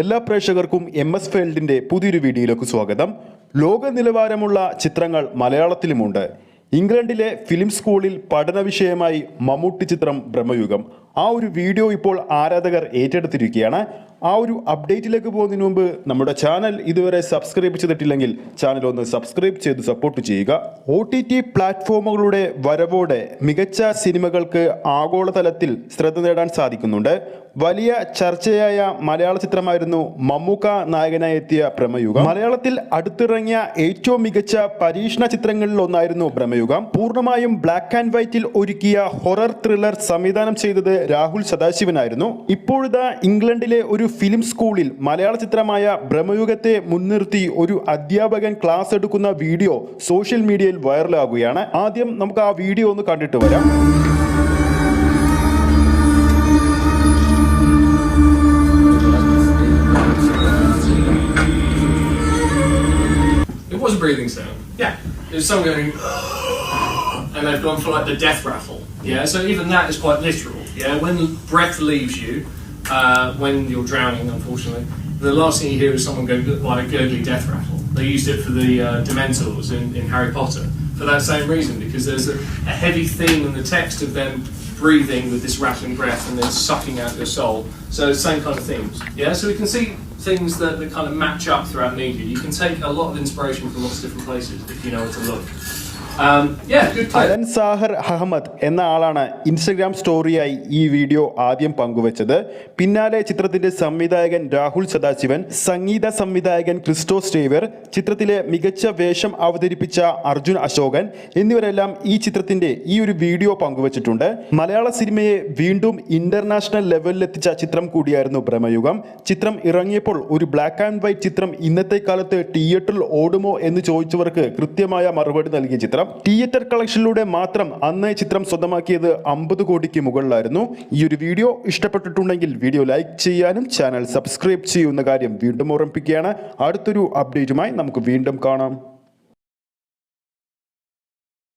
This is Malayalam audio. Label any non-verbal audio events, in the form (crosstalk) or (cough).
എല്ലാ പ്രേക്ഷകർക്കും എം എസ് ഫീൽഡിന്റെ പുതിയൊരു വീഡിയോയിലേക്ക് സ്വാഗതം. ലോക നിലവാരമുള്ള ചിത്രങ്ങൾ മലയാളത്തിലുമുണ്ട്. ഇംഗ്ലണ്ടിലെ ഫിലിം സ്കൂളിൽ പഠന വിഷയമായി മമ്മൂട്ടി ചിത്രം ബ്രഹ്മയുഗം. ആ ഒരു വീഡിയോ ഇപ്പോൾ ആരാധകർ ഏറ്റെടുത്തിരിക്കുകയാണ്. ആ ഒരു അപ്ഡേറ്റിലേക്ക് പോകുന്നതിന് മുമ്പ് നമ്മുടെ ചാനൽ ഇതുവരെ സബ്സ്ക്രൈബ് ചെയ്തിട്ടില്ലെങ്കിൽ ചാനൽ ഒന്ന് സബ്സ്ക്രൈബ് ചെയ്ത് സപ്പോർട്ട് ചെയ്യുക. ഒ ടി ടി പ്ലാറ്റ്ഫോമുകളുടെ വരവോടെ മികച്ച സിനിമകൾക്ക് ആഗോളതലത്തിൽ ശ്രദ്ധ നേടാൻ സാധിക്കുന്നുണ്ട്. വലിയ ചർച്ചയായ മലയാള ചിത്രമായിരുന്നു മമ്മൂക്ക നായകനായി എത്തിയ ഭ്രമയുഗം. മലയാളത്തിൽ അടുത്തിറങ്ങിയ ഏറ്റവും മികച്ച പരീക്ഷണ ചിത്രങ്ങളിൽ ഒന്നായിരുന്നു ഭ്രമയുഗം. പൂർണമായും ബ്ലാക്ക് ആൻഡ് വൈറ്റിൽ ഒരുക്കിയ ഹൊറർ ത്രില്ലർ സംവിധാനം ചെയ്തത് രാഹുൽ സദാശിവനായിരുന്നു. ഇപ്പോഴിതാ ഇംഗ്ലണ്ടിലെ ഒരു ഫിലിം സ്കൂളിൽ മലയാള ചിത്രമായ ഭ്രമയുഗത്തെ മുൻനിർത്തി ഒരു അധ്യാപകൻ ക്ലാസ് എടുക്കുന്ന വീഡിയോ സോഷ്യൽ മീഡിയയിൽ വൈറലാകുകയാണ് ആദ്യം നമുക്ക് ആ വീഡിയോ ഒന്ന് കണ്ടിട്ട് വരാം. Was a breathing sound. Yeah. There's someone going, (gasps) and they've gone for like the death rattle. Yeah. So even that is quite literal. Yeah. When breath leaves you, uh, when you're drowning, unfortunately, the last thing you hear is someone go like a gurgly death rattle. They used it for the uh, Dementors in, in Harry Potter for that same reason because there's a, a heavy theme in the text of them breathing with this rattling breath and then sucking out your soul. So same kind of themes. Yeah. So we can see things that, that kind of match up throughout media. You can take a lot of inspiration from lots of different places if you know where to look. Um. Alan Sahar Ahmed എന്ന ആളാണ് ഇൻസ്റ്റഗ്രാം സ്റ്റോറിയായി ഈ വീഡിയോ ആദ്യം പങ്കുവച്ചത്. പിന്നാലെ ചിത്രത്തിന്റെ സംവിധായകൻ രാഹുൽ സദാശിവൻ സംഗീത സംവിധായകൻ ക്രിസ്റ്റോ സ്റ്റേവർ ചിത്രത്തിലെ മികച്ച വേഷം അവതരിപ്പിച്ച അർജുൻ അശോകൻ എന്നിവരെല്ലാം ഈ ചിത്രത്തിന്റെ ഈ ഒരു വീഡിയോ പങ്കുവച്ചിട്ടുണ്ട്. മലയാള സിനിമയെ വീണ്ടും ഇന്റർനാഷണൽ ലെവലിലെത്തിച്ച ചിത്രം കൂടിയായിരുന്നു ഭ്രമയുഗം ചിത്രം ഇറങ്ങിയപ്പോൾ ഒരു ബ്ലാക്ക് ആൻഡ് വൈറ്റ് ചിത്രം ഇന്നത്തെ കാലത്ത് തിയേറ്ററിൽ ഓടുമോ എന്ന് ചോദിച്ചവർക്ക് കൃത്യമായ മറുപടി നൽകിയ ചിത്രം. തിയേറ്റർ കളക്ഷനിലൂടെ മാത്രം അന്ന് ചിത്രം സ്വന്തമാക്കിയത് അമ്പത് കോടിക്ക് മുകളിലായിരുന്നു. ഈ ഒരു വീഡിയോ ഇഷ്ടപ്പെട്ടിട്ടുണ്ടെങ്കിൽ വീഡിയോ ലൈക്ക് ചെയ്യാനും ചാനൽ സബ്സ്ക്രൈബ് ചെയ്യുന്ന കാര്യം വീണ്ടും ഓർമ്മിപ്പിക്കുകയാണ്. അടുത്തൊരു അപ്ഡേറ്റുമായി നമുക്ക് വീണ്ടും കാണാം.